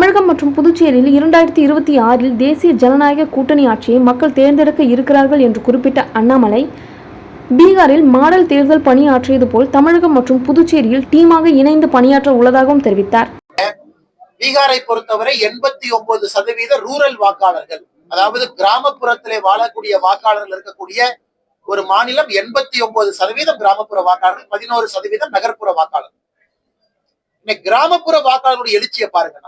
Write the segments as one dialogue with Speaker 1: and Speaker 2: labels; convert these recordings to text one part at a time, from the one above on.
Speaker 1: தமிழகம் மற்றும் புதுச்சேரியில் இரண்டாயிரத்தி இருபத்தி ஆறில் தேசிய ஜனநாயக கூட்டணி ஆட்சியை மக்கள் தேர்ந்தெடுக்க இருக்கிறார்கள் என்று குறிப்பிட்ட அண்ணாமலை பீகாரில் மாடல் தேர்தல் பணியாற்றியது போல் தமிழகம் மற்றும் புதுச்சேரியில் டீமாக இணைந்து பணியாற்ற உள்ளதாகவும் தெரிவித்தார்.
Speaker 2: பீகாரை பொறுத்தவரை எண்பத்தி ஒன்பது சதவீத ரூரல் வாக்காளர்கள் அதாவது கிராமப்புறத்திலே வாழக்கூடிய வாக்காளர்கள் இருக்கக்கூடிய ஒரு மாநிலம் எண்பத்தி ஒன்பது சதவீதம் கிராமப்புற வாக்காளர்கள் பதினோரு சதவீதம் நகர்ப்புற வாக்காளர்கள். கிராமப்புற வாக்காளர்களுடைய எழுச்சியை பாருங்க.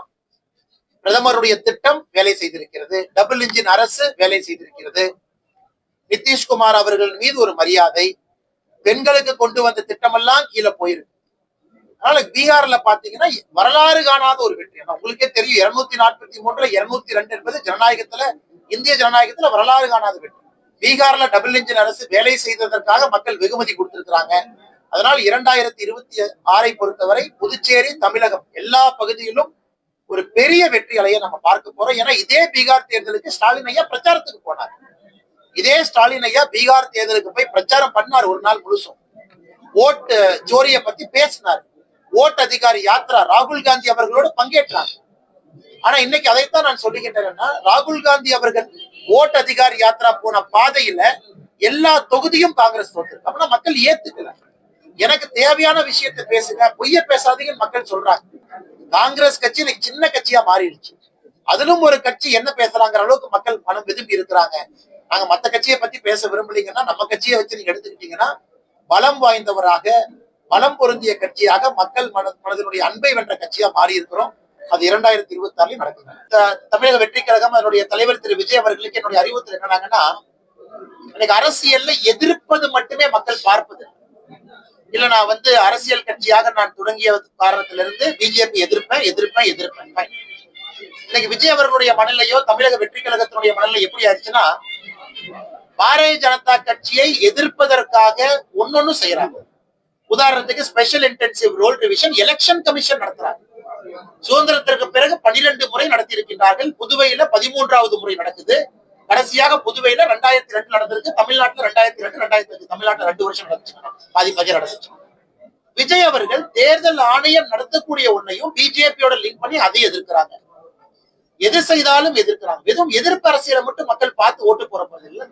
Speaker 2: பிரதமருடைய திட்டம் வேலை செய்திருக்கிறது. டபுள் இன்ஜின் அரசு வேலை செய்திருக்கிறது. நிதிஷ்குமார் அவர்கள் மீது ஒரு மரியாதை. பெண்களுக்கு கொண்டு வந்த திட்டமெல்லாம் கீழே போயிருக்கு. அதனால பீகார்ல பாத்தீங்கன்னா வரலாறு காணாத ஒரு வெற்றி. உங்களுக்கே தெரியும் இருநூத்தி நாற்பத்தி மூன்றுல இருநூத்தி ரெண்டு என்பது ஜனநாயகத்துல இந்திய ஜனநாயகத்துல வரலாறு காணாத வெற்றி. பீகார்ல டபுள் இன்ஜின் அரசு வேலை செய்ததற்காக மக்கள் வெகுமதி கொடுத்திருக்கிறாங்க. அதனால் இரண்டாயிரத்தி இருபத்தி ஆறை பொறுத்தவரை புதுச்சேரி தமிழகம் எல்லா பகுதியிலும் ஒரு பெரிய வெற்றி அலையை நம்ம பார்க்க போறோம். ஏன்னா இதே பீகார் தேர்தலுக்கு ஸ்டாலின் ஐயா பிரச்சாரத்துக்கு போனார். இதே ஸ்டாலின் ஐயா பீகார் தேர்தலுக்கு போய் பிரச்சாரம் பண்ணார் ஒரு நாள் முழுசும். ஓட்டு ஜோரிய பத்தி பேசினார். ஓட்டு அதிகாரி யாத்ரா ராகுல் காந்தி அவர்களோடு பங்கேற்றாங்க ஆனா இன்னைக்கு அதைத்தான் நான் சொல்லுகின்றேன்னா ராகுல் காந்தி அவர்கள் ஓட்டு அதிகாரி யாத்ரா போன பாதையில எல்லா தொகுதியும் காங்கிரஸ் தோற்று அப்படின்னா மக்கள் ஏத்துக்கல. எனக்கு தேவையான விஷயத்தை பேசுங்க பொய்ய பேசாதீங்கன்னு மக்கள் சொல்றாங்க. காங்கிரஸ் கட்சி இன்னைக்கு சின்ன கட்சியா மாறிடுச்சு. அதிலும் ஒரு கட்சி என்ன பேசலாங்கிற அளவுக்கு மக்கள் மனம் விரும்பி இருக்கிறாங்க. நாங்க மத்த கட்சியை பத்தி பேச விரும்பலீங்கன்னா நம்ம கட்சியை வச்சு நீங்க எடுத்துக்கிட்டீங்கன்னா பலம் வாய்ந்தவராக பலம் பொருந்திய கட்சியாக மக்கள் மன மனதினுடைய அன்பை வென்ற கட்சியா மாறி இருக்கிறோம் அது இரண்டாயிரத்தி இருபத்தி ஆறுலயும் நடக்குது தமிழக வெற்றி கழகம் அதனுடைய தலைவர் திரு விஜய் அவர்களுக்கு என்னுடைய அறிவுறுத்தல் என்னன்னாங்கன்னா இன்னைக்கு அரசியல்ல எதிர்ப்பது மட்டுமே மக்கள் பார்ப்பது இல்ல நான் வந்து அரசியல் கட்சியாக நான் தொடங்கிய காரணத்திலிருந்து பிஜேபி எதிர்ப்பேன் எதிர்ப்பேன் எதிர்ப்பேன். இன்னைக்கு விஜய் அவர்களுடைய மனநிலையோ தமிழக வெற்றி கழகத்தினுடைய மனநிலை எப்படி ஆயிடுச்சுன்னா பாரதிய ஜனதா கட்சியை எதிர்ப்பதற்காக ஒன்னொன்னு செய்யறாங்க. உதாரணத்துக்கு special intensive roll revision election commission நடத்துறாங்க. சுதந்திரத்திற்கு பிறகு பனிரெண்டு முறை நடத்தி இருக்கின்றார்கள் புதுவையில பதிமூன்றாவது முறை நடக்குது. கடைசியாக புதுவையில ரெண்டாயிரத்தி ரெண்டு நடந்திருக்கு தமிழ்நாட்டுல ரெண்டாயிரத்தி ரெண்டு ரெண்டாயிரத்தி அஞ்சு தமிழ்நாட்டுல ரெண்டு வருஷம் நடந்துச்சு. பாதி பாதி நடந்துச்சு. விஜய் அவர்கள் தேர்தல் ஆணையம் நடத்தக்கூடிய ஒன்னையும் பிஜேபியோட லிங்க் பண்ணி அதை எதிர்க்கிறாங்க. எது செய்தாலும் எதிர்க்கிறாங்க. வெறும் எதிர்ப்பு அரசியலை மட்டும் மக்கள் பார்த்து ஓட்டு போற போறது இல்லை.